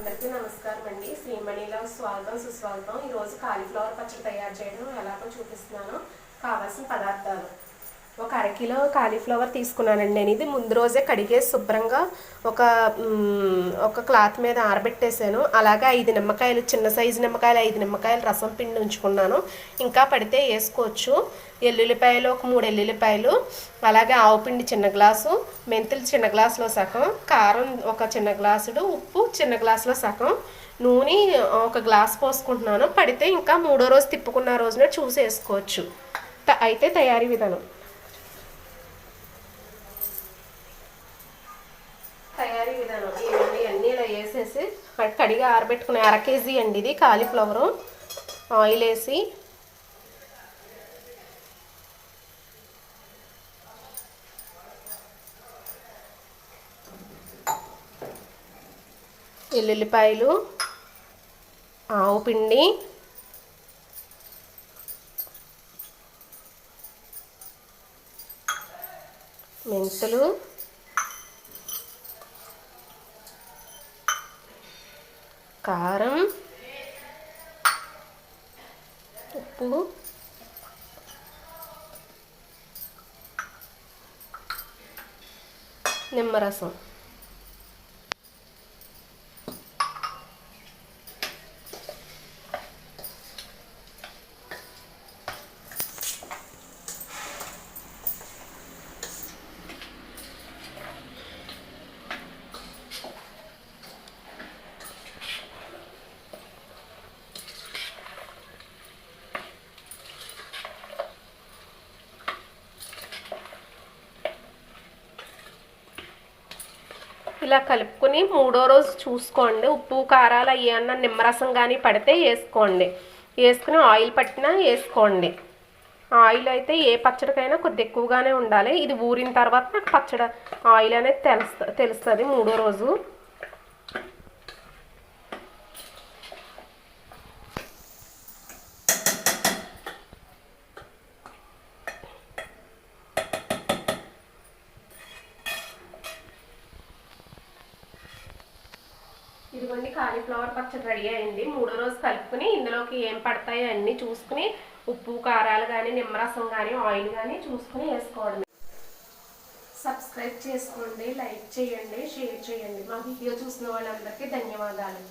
అందరికీ నమస్కారం అండి. శ్రీమణిలో స్వాగతం సుస్వాగతం. ఈరోజు కాలీఫ్లవర్ పచ్చడి తయారు చేయడం ఎలాగో చూపిస్తున్నాను. కావాల్సిన పదార్థాలు. ఒక అరకిలో కాలీఫ్లవర్ తీసుకున్నానండి నేను. ఇది ముందు రోజే కడిగేసి శుభ్రంగా ఒక ఒక క్లాత్ మీద ఆరబెట్టేసాను అలాగే ఐదు నిమ్మకాయలు చిన్న సైజు నిమ్మకాయలు ఐదు నిమ్మకాయలు రసం పిండి ఉంచుకున్నాను. ఇంకా పడితే వేసుకోవచ్చు. ఎల్లుల్లిపాయలు ఒక మూడు ఎల్లుల్లిపాయలు అలాగే ఆవు పిండి చిన్న గ్లాసు మెంతులు చిన్న గ్లాసులో సగం కారం ఒక చిన్న గ్లాసుడు ఉప్పు చిన్న గ్లాసులో సగం నూనె ఒక గ్లాస్ పోసుకుంటున్నాను. పడితే ఇంకా మూడో రోజు తిప్పుకున్న రోజున చూసి వేసుకోవచ్చు. అయితే తయారీ విధానం. తయారీ విధానం. ఇవన్నీ అన్నీ ఇలా వేసేసి కడిగి ఆరబెట్టుకునే అర కేజీ అండి ఇది కాలీఫ్లవరు ఆయిల్ వేసి ఎల్లుల్లిపాయలు ఆవు పిండి. మెంతులు. కారం ఉప్పు నిమ్మరసం. ఇలా కలుపుకొని మూడో రోజు చూసుకోండి. ఉప్పు కారాలు అయ్యన్న నిమ్మరసం కానీ పడితే వేసుకోండి. వేసుకుని ఆయిల్ పట్టినా వేసుకోండి. ఆయిల్ అయితే ఏ పచ్చడికైనా కొద్ది ఎక్కువగానే ఉండాలి. ఇది ఊరిన తర్వాత నాకు పచ్చడి ఆయిల్ అనేది తెలుస్త తెలుస్తుంది మూడో రోజు. ఇదిగోండి కాలీఫ్లవర్ పచ్చడి రెడీ అయింది. మూడో రోజు కలుపుకుని ఇందులోకి ఏం పడతాయో అన్నీ చూసుకుని ఉప్పు కారాలు కానీ నిమ్మరసం కానీ ఆయిల్ కానీ చూసుకుని వేసుకోవడం సబ్స్క్రైబ్ చేసుకోండి లైక్ చేయండి షేర్ చేయండి. మా వీడియో చూసిన వాళ్ళందరికీ ధన్యవాదాలు.